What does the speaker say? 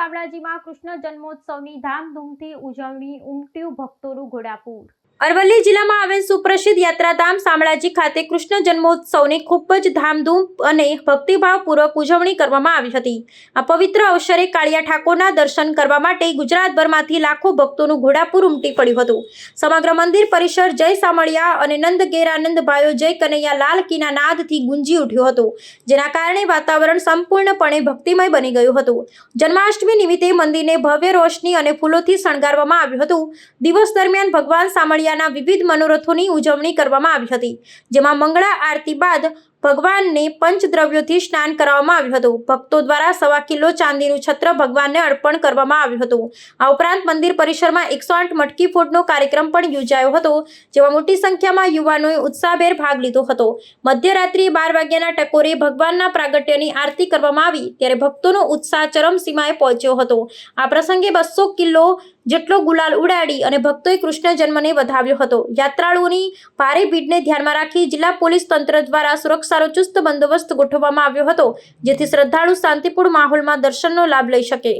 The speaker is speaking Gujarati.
શામળાજીમાં કૃષ્ણ જન્મોત્સવની ધામધૂમથી ઉજવણી ઉમટ્યું ભક્તોનું ઘોડાપુર. અરવલ્લી જિલ્લામાં આવેલ સુપ્રસિદ્ધ યાત્રાધામ શામળાજી ખાતે કૃષ્ણ જન્મોત્સવની ખૂબ જ ધામધૂમ અને ભક્તિભાવપૂર્વક ઉજવણી કરવામાં આવી હતી. આ પવિત્ર અવસરે કાળિયા ઠાકોરના દર્શન કરવા માટે ગુજરાતભરમાંથી લાખો ભક્તોનું ઘોડાપુર ઉમટી પડ્યું હતું. સમગ્ર મંદિર પરિસર જય સામળિયા અને નંદ ઘેર ભાઈઓ જય કનૈયા લાલ કીના નાદથી ગુંજી ઉઠ્યું હતું, જેના કારણે વાતાવરણ સંપૂર્ણપણે ભક્તિમય બની ગયું હતું. જન્માષ્ટમી નિમિત્તે મંદિરને ભવ્ય રોશની અને ફૂલોથી શણગારવામાં આવ્યું હતું. દિવસ દરમિયાન ભગવાન સામળિયાના વિવિધ મનોરથોની ઉજવણી કરવામાં આવી હતી જેમાં મંગળા આરતી બાદ ભગવાનને પંચદ્રવ્યોથી સ્નાન કરાવવામાં આવ્યું હતું. ભક્તો દ્વારા સવા કિલો ચાંદીનું છત્ર ભગવાનને અર્પણ કરવામાં આવ્યું હતું. આ ઉપરાંત મંદિર પરિસરમાં એકસો આઠ મટકી ફોડનો કાર્યક્રમ પણ યોજાયો હતો, જેમાં મોટી સંખ્યામાં યુવાનોએ ઉત્સાહભેર ભાગ લીધો હતો. મધ્યરાત્રિએ બાર વાગ્યાના ટકોરે ભગવાનના પ્રાગટ્યની આરતી કરવામાં આવી, ત્યારે ભક્તોનો ઉત્સાહ ચરમસીમાએ પહોંચ્યો હતો. આ પ્રસંગે બસો કિલો જેટલો ગુલાલ ઉડાડી અને ભક્તોએ કૃષ્ણ જન્મને વધાવ્યો હતો. યાત્રાળુઓની ભારે ભીડને ધ્યાનમાં રાખી જિલ્લા પોલીસ તંત્ર દ્વારા સુરક્ષાનો ચુસ્ત બંદોબસ્ત ગોઠવવામાં આવ્યો હતો જેથી શ્રદ્ધાળુ શાંતિપૂર્ણ માહોલમાં દર્શનનો લાભ લઈ શકે.